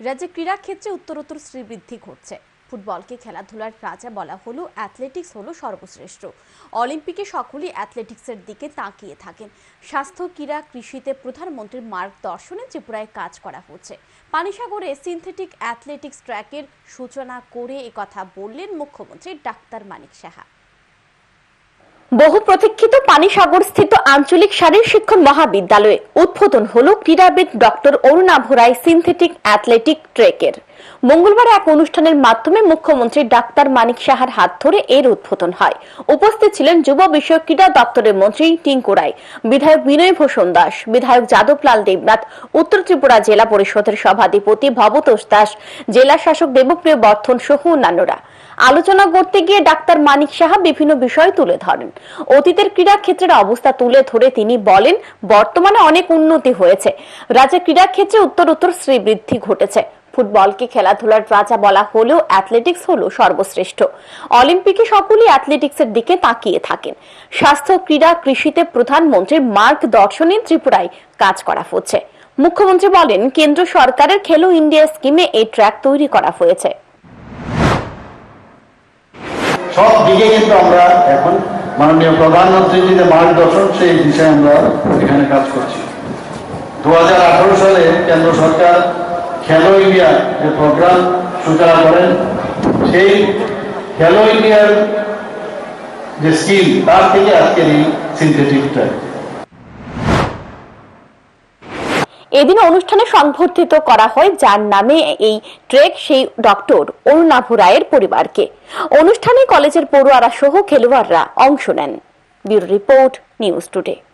রাজ্যে ক্রীড়া ক্ষেত্রে উত্তরোত্তর শ্রীবৃদ্ধি ঘটছে। ফুটবলকে খেলাধুলার রাজা বলা হলো অ্যাথলেটিক্স হলো সর্বশ্রেষ্ঠ। অলিম্পিকে সকলেই অ্যাথলেটিক্সের দিকে তাকিয়ে থাকেন। স্বাস্থ্য, ক্রীড়া, কৃষিতে প্রধানমন্ত্রীর মার্গদর্শনে ত্রিপুরায় কাজ করা হচ্ছে। পানিসাগরে সিনথেটিক অ্যাথলেটিক্স ট্র্যাকের সূচনা করে একথা বললেন মুখ্যমন্ত্রী ডাক্তার মানিক সাহা। বহু প্রতীক্ষিত পানিসাগর স্থিত আঞ্চলিক শারীর শিক্ষণ মহাবিদ্যালয়ে উদ্বোধন হল ক্রীড়াবিদ doctor Arunabha Roy synthetic athletic ট্রেকের। মঙ্গলবার এক অনুষ্ঠানের মাধ্যমে মুখ্যমন্ত্রী ডাক্তার মানিক সাহার হাত ধরে এর উদ্বোধন হয়। উপস্থিত ছিলেন যুব বিষয়ক ক্রীড়া দপ্তরের মন্ত্রী টিঙ্কু রায়, বিধায়ক বিনয় ভূষণ দাস, বিধায়ক যাদবলাল দেবনাথ, উত্তর ত্রিপুরা জেলা পরিষদের সভাধিপতি ভবতোষ দাস, জেলা শাসক দেবপ্রিয় বর্ধন সহ অন্যান্যরা। আলোচনা করতে গিয়ে ডাক্তার মানিক সাহা বিভিন্ন বিষয় তুলে ধরেন। অতীতের ক্রীড়া ক্ষেত্রের অবস্থা তুলে ধরে তিনি বলেন, বর্তমানে অনেক উন্নতি হয়েছে। রাজ্যের ক্রীড়া ক্ষেত্রে উত্তর উত্তর শ্রীবৃদ্ধি ঘটেছে। ফুটবলকে খেলাধুলার রাজা বলা হলেও অ্যাথলেটিক্স হলো সর্বশ্রেষ্ঠ। অলিম্পিকে সকলেই অ্যাথলেটিক্সের দিকে তাকিয়ে থাকেন। স্বাস্থ্য, ক্রীড়া, কৃষিতে প্রধানমন্ত্রীর মার্গদর্শনে ত্রিপুরায় কাজ করা হচ্ছে। মুখ্যমন্ত্রী বলেন, কেন্দ্র সরকারের খেলো ইন্ডিয়া স্কিমে এই ট্র্যাক তৈরি করা হয়েছে। সব দিকে কিন্তু আমরা এখন মাননীয় প্রধানমন্ত্রীর যে মার্গদর্শন সেই দিশায় আমরা এখানে কাজ করছি। দু হাজার আঠারো সালে কেন্দ্র সরকার খেলো ইন্ডিয়া যে প্রোগ্রাম সূচনা করেন, সেই খেলো ইন্ডিয়ার যে স্কিম, তার থেকে আজকের এই সিনথেটিক এদিন অনুষ্ঠানে সংবর্ধিত করা হয় যার নামে এই ট্রেক সেই ডক্টর অরুণাভ রায়ের পরিবারকে। অনুষ্ঠানে কলেজের পড়ুয়ারা সহ খেলোয়াড়রা অংশ নেন। Bureau report, news today.